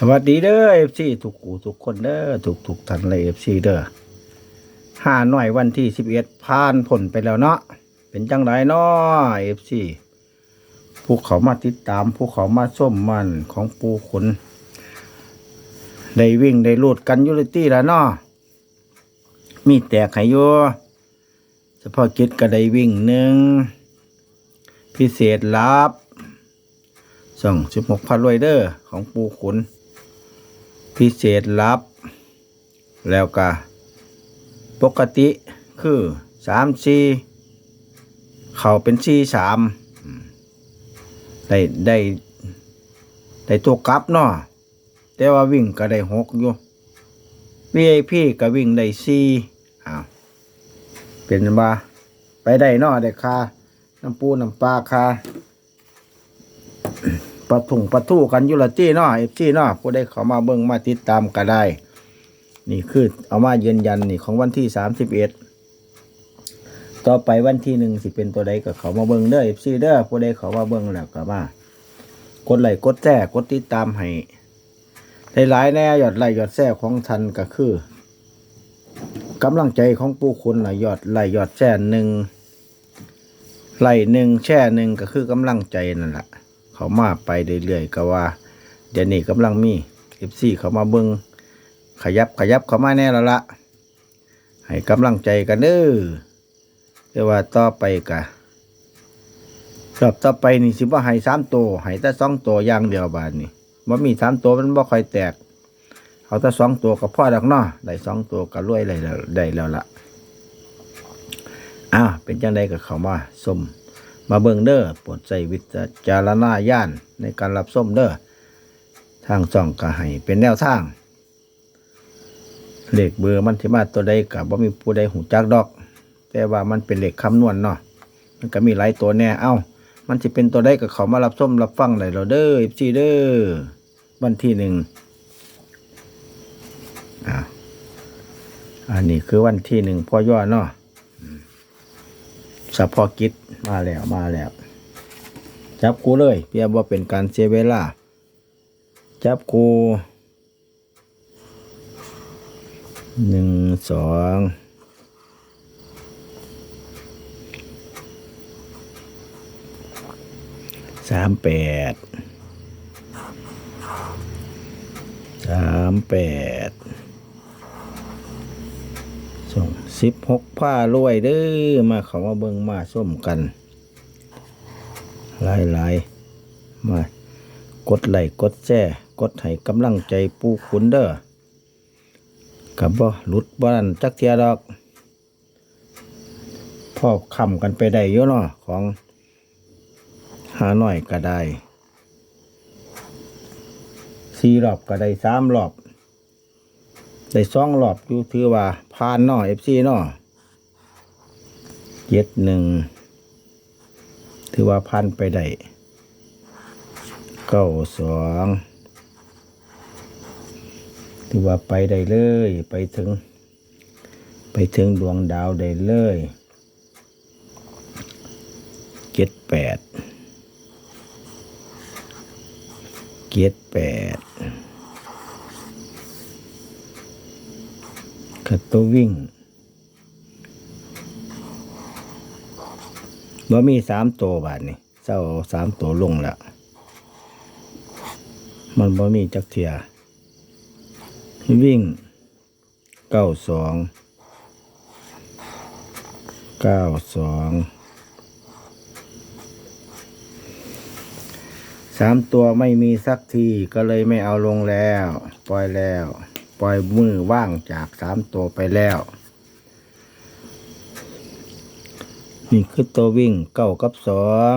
สวัสดีเด้อเอฟซีทุกกูทุกคนเด้อทุกทุกท่านเลยเอฟซีเด้อห้าหน่อยวันที่สิบเอ็ดผ่านผลไปแล้วเนาะเป็นจังไรเนาะเอฟซีผู้เขามาติดตามผู้เขามาส้มมันของปูขนได้วิ่งได้ลูดกันยูริตี้แล้วเนาะมีแตกให้อยู่เฉพาะกิจก็ได้วิ่งหนึ่งพิเศษลับส่องสิบหกพันรวยเดอร์ของปูขุน พิเศษลับ แล้วก็ปกติคือสามสี่เขาเป็นสี่สามได้ได้ได้ตัวกลับเนาะแต่ว่าวิ่งก็ได้หกอยู่ VIP ก็วิ่งได้สี่อ้าวเป็นว่าไปได้เนาะได้ค่าน้ำปูน้ำปลาค่า ปะถุงปะทู่กันอยุละตี้เนาะเอฟซีเนาะผู้ได้เขามาเบิ่งมาติดตามก็ได้ นี่คือเอามายืนยันนี่ของวันที่สามสิบเอ็ดต่อไปวันที่หนึ่งสิเป็นตัวใดก็เขามาเบิ่งเด้อเอฟซีเด้อผู้ได้เขามาเบิ่งแล้วก็มากดไลค์กดแชร์กดติดตามให้ได้หลายแน่ยอดไลค์ยอดแชร์ของทันก็คือกำลังใจของผู้คนนะยอดไลค์ยอดแชร์หนึ่งไลค์หนึ่งแชร์หนึ่งก็คือกำลังใจนั่นแหละ เขามาไปเรื่อยๆก็ว่า เดี๋ยวนี้กำลังมีเอฟซีเขามาเบิงขยับขยับเขามาแน่แล้วละให้กำลังใจกันเด้อแต่ว่าต่อไปกะรอบต่อไปนี่สิว่าให้สามตัวให้แต่สองตัวอย่างเดียวบาทนี่ว่ามีสามตัวมันบ่ค่อยแตก เอาแต่สองตัวกับพ่อดักเนาะได้สองตัวก็รวยเลยแล้วได้แล้วละอ้าวเป็นจังไดกับเขามาส้ม มาเบิ่งเด้อปรดใส่วิจารณญาณในการรับส้มเด้อทางส่องก็ให้เป็นแนวทางเลขเบอร์มันที่มาตัวใดกับว่ามีผู้ใดหูจักดอก แต่ว่ามันเป็นเลขคำนวณเนาะมันก็มีหลายตัวแน่เอ้า มันจะเป็นตัวใดกับเขามารับส้มรับฟังได้เราเด้ออีซีเด้อวันที่หนึ่งอ่าอันนี้คือวันที่หนึ่งพ่อย่อเนาะสะพอกิจ มาแล้วมาแล้ว จับกูเลยเพียบว่าเป็นการเสียเวลา จับกูหนึ่งสองสามแปดสามแปด ส่งสิบหกผ้ารวยเด้อมาเขามาเบิ่งมาส้มกันหลายหลายมากดไหลกดแช่กดให้กำลังใจปูขุนเด้อกับบ่หลุดบ้านจักเทียดอกพ่อคำกันไปได้เยอะเนาะของหาหน่อยก็ได้สี่รอบก็ได้สามรอบ ได้สองรอบอยู่ถือว่าผ่านเนาะเอฟซีเนาะเจ็ดหนึ่งถือว่าผ่านไปได้เก้าสองถือว่าไปได้เลย ไปถึง ไปถึงดวงดาวได้เลยเจ็ดแปดเจ็ดแปด ขัดตัววิ่งว่ามีสามตัวบาทนี่เจ้าเอาสามตัวลงแล้ว มันบ่มีจักเทีย วิ่งเก้าสองเก้าสองสามตัวไม่มีสักทีก็เลยไม่เอาลงแล้ว ปล่อยแล้ว ปล่อยมือว่างจากสามตัวไปแล้ว นี่คือตัววิ่งเก้ากับสอง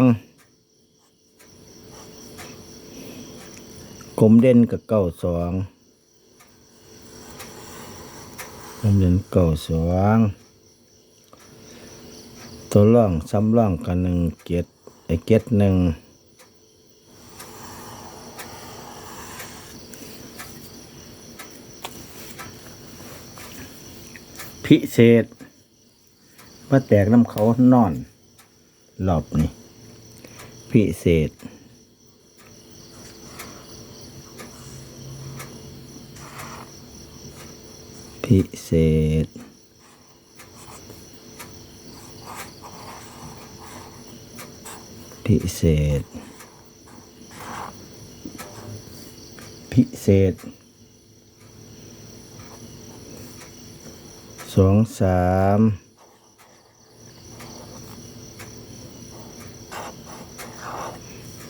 กลมเด่นกับเก้าสองกลมเด่นเก้าสองตัวล่องซ้ำล่องกันหนึ่งเกียรไอเกียรหนึ่ง พิเศษว่าแตกน้ำเขานอนหลบนี่พิเศษพิเศษพิเศษพิเศษ สองสาม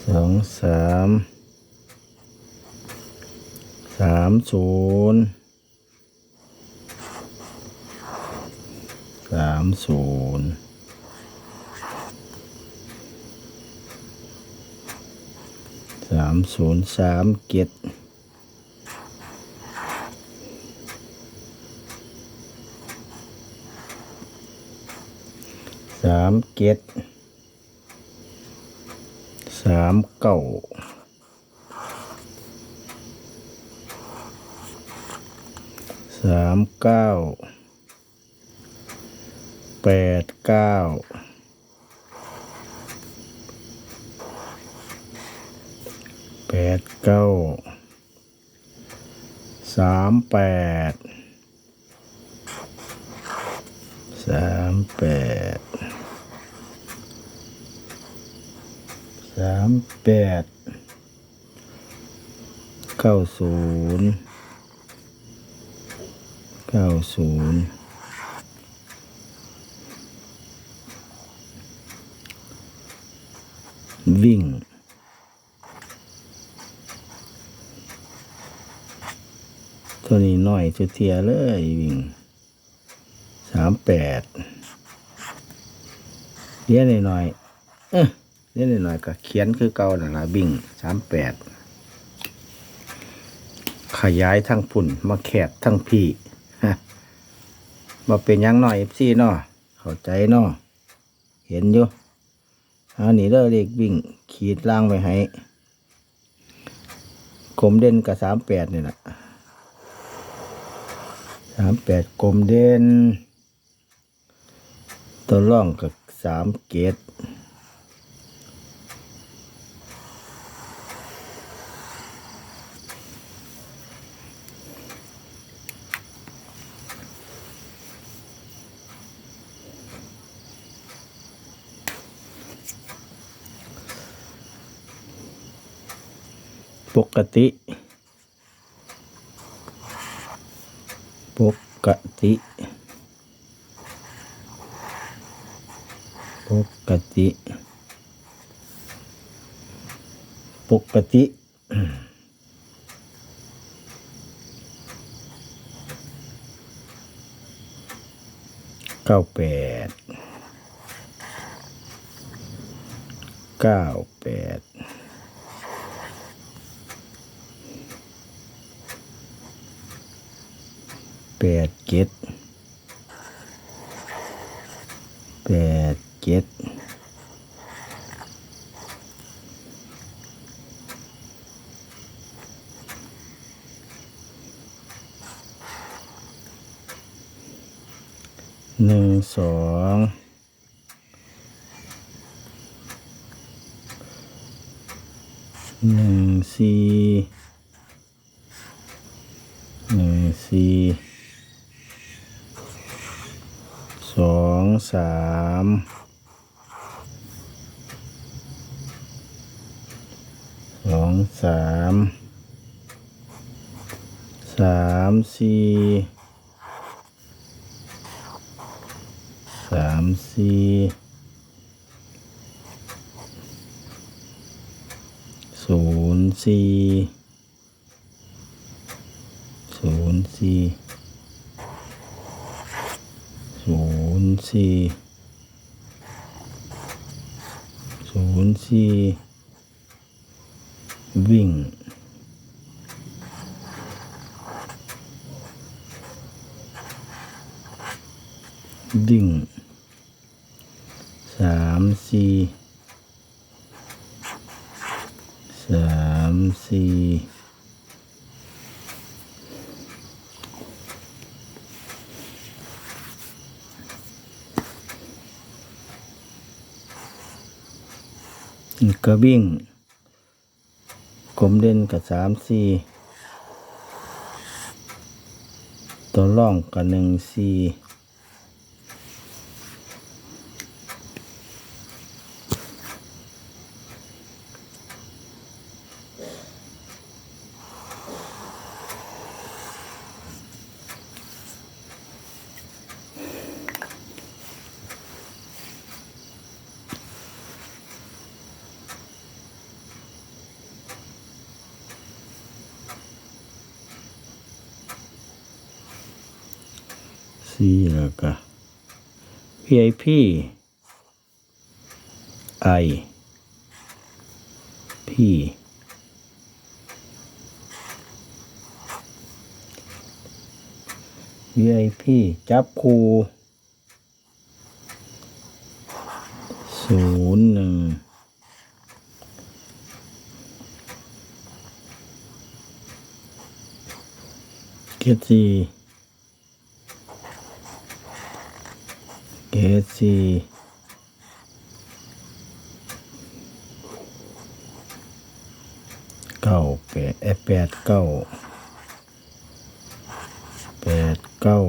สองสามสามศูนย์สามศูนย์สามศูนย์สามเจ็ด สามเจ็ดสามเก้าสามเก้าแปดเก้าแปดเก้าสามแปดสามแปด สามแปดเก้าศูนย์เก้าศูนย์วิ่งตัวนี้น้อยจุดเทียเลยวิ่งสามแปดเลี้ยนหน่อยๆเออ นี่หน่อยก็เขียนคือเก่าน่ะละบิ่งสามแปดขยายทั้งพุ่นมาแคบทั้งพี่ฮะมาเป็นยังหน่อยซี่เนาะเข้าใจเนาะเห็นอยู่อันนี้เด้อเลขวิ่งขีดล่างไว้ให้กลมเด่นกับสามแปดนี่แหละสามแปดกลมเด่นตัวร่องกับสามเกต กติ ปกติ ปกติ ปกติเก้าแปดเก้าแปด แปดเจ็ดแปดเจ็ดหนึ่งสองหนึ่งสี่หนึ่งสี่ ส องสามสองสามสามสี่สามสี่ศูนย์สี่ศูนย์สี่ศูนย์ นย์สี่ศูนย์สี่วิ่งดิ่งสามสี่สามสี่ ก็วิ่งกลมเด่นกับสามสี่ตัวล่องกับหนึ่งสี่ สี่แล้วก็ VIP I P VIP จับคูศูนย์หนึ่งเกียรติ เกตซีเก้าแปดเอ้ยแปดเก้าแปดเก้า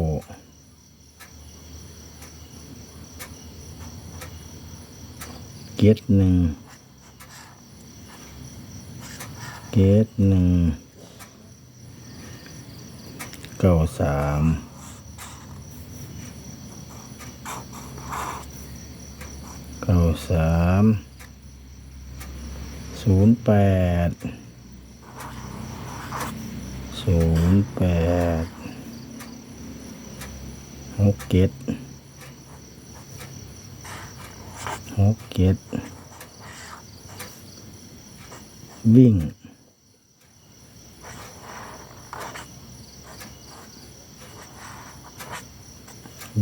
เกตหนึ่งเกตหนึ่งเก้าสาม เก้าสามศูนย์แปดศูนย์แปดหกเจ็ดหกเจ็ดวิ่ง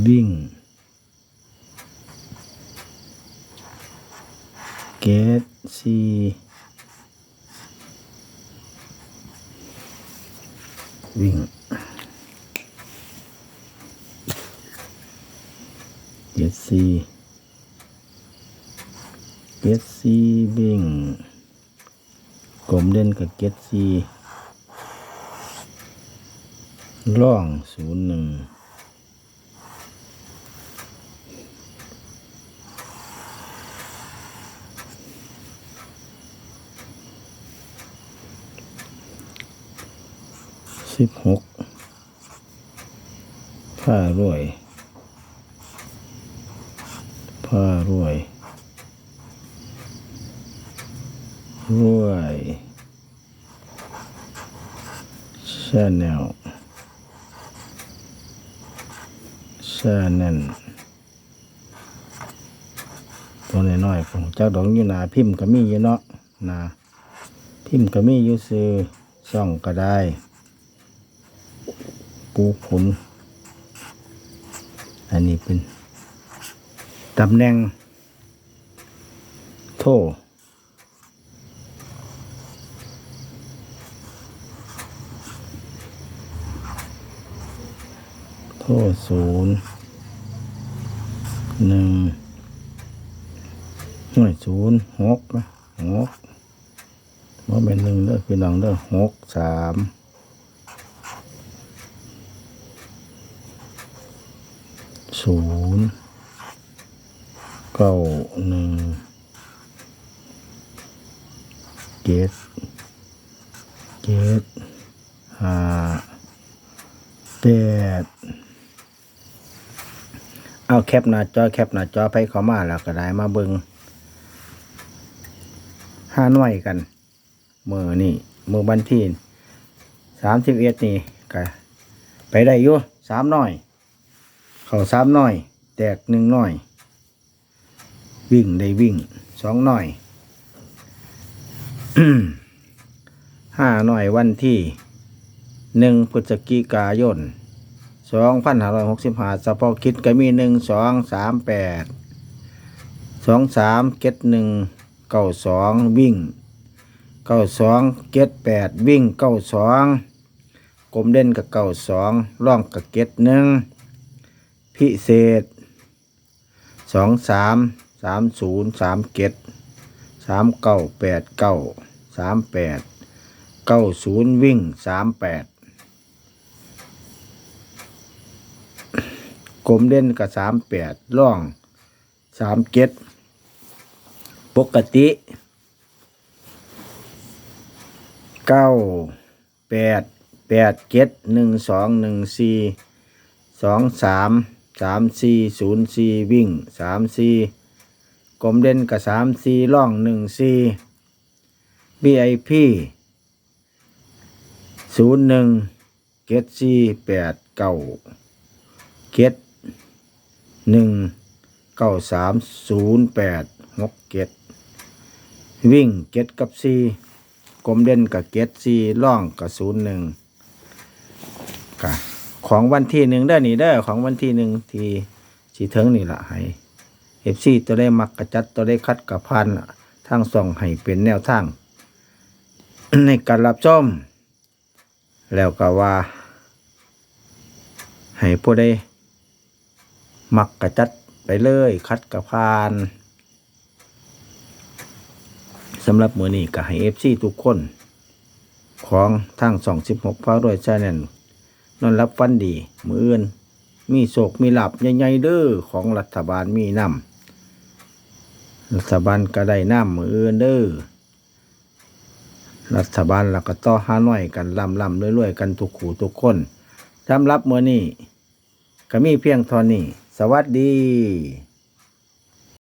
วิ่ง เกตซีวิ่งเกตซีเกตซีวิ่งกลมเด่นกับเกตซีล่องศูนย์หนึ่ง สิบหกผ้ารวย ผ้ารวย รวยชาแนลชาแนลตัวน้อยๆของเจ้าดองอยู่นาพิมพ์ก็มีอยู่เนาะนาพิมพ์ก็มีอยู่ซื้อช่องก็ได้ ปูผล อันนี้เป็นตำแหน่ง โทโทศูนย์หนึ่งหน่วยศูนย์หกนะหกว่าเป็นหนึ่งเด้อพี่น้องเด้อหกสาม ศูนย์เก้าหนึ่งเจ็ดเจ็ดห้าแปดเอาแคปหน้าจอแคปหน้าจอไปเข้ามาแล้วก็ได้มาเบิงห้าหน่วยกันเมื่อนี่เมื่อบันที่สามสิบเอ็ดนี่ก็ไปได้อยู่สามหน่อย เขาสามหน่อย แตกหนึ่งหน่อย วิ่งได้วิ่งสองหน่อยห้าหน่อยวันที่หนึ่งพฤศจิกายนสองพันห้าร้อยหกสิบห้าสปอคิดก็มีหนึ่งสองสามแปดสองสามเก็ดหนึ่งเก้าสองวิ่งเก้าสองเก็ดแปดวิ่งเก้าสองกลมเด่นกับเก้าสองร่องกับเก็ดหนึ่ง พิเศษสองสามสามศูนย์สามเจ็ดสามเก้าแปดเก้าสามแปดเก้าศูนย์วิ่งสามแปดกลมเด่นกับสามแปดล่องสามเจ็ดปกติเก้าแปดแปดเจ็ดหนึ่งสองหนึ่งสี่สองสาม สามสี่ศูนย์สี่วิ่งสามสี่กลมเด่นกับสามสี่ล่องหนึ่งสี่ BIP ศูนย์หนึ่งเกตสี่แปดเก้าเกตหนึ่งเก้าสามศูนย์แปดหกเกตวิ่งเกตกับสี่กลมเด่นกับเกตสี่ล่องกับศูนย์หนึ่งกะ ของวันที่หนึ่งเด้อนี่เด้ของวันที่หนึ่งที่สีเทิงนี่ละให้เอฟซีตัวได้มักกระจัดตัวได้คัดกับพันละทางส่องให้เป็นแนวทางในการรับชมแล้วก็ว่า ให้ผู้ใดมักกระจัดไปเลย คัดกระพานสำหรับมือนี้ก็ให้เอฟซีทุกคน ของทางสองสิบหกพาด้วยชาแนล นอนรับฟันดีมืออื่น มีโศกมีหลับใหญ่ๆเด้อของรัฐบาลมีนำรัฐบาลก็ได้น้ำมืออื่นเด้อรัฐบาลเราก็ต่อหาหน่อยกันลำลำเรื่อยๆ กันทุกขู่ทุกคนสำรับเมื่อนี้ก็มีเพียงเทอนี้ สวัสดี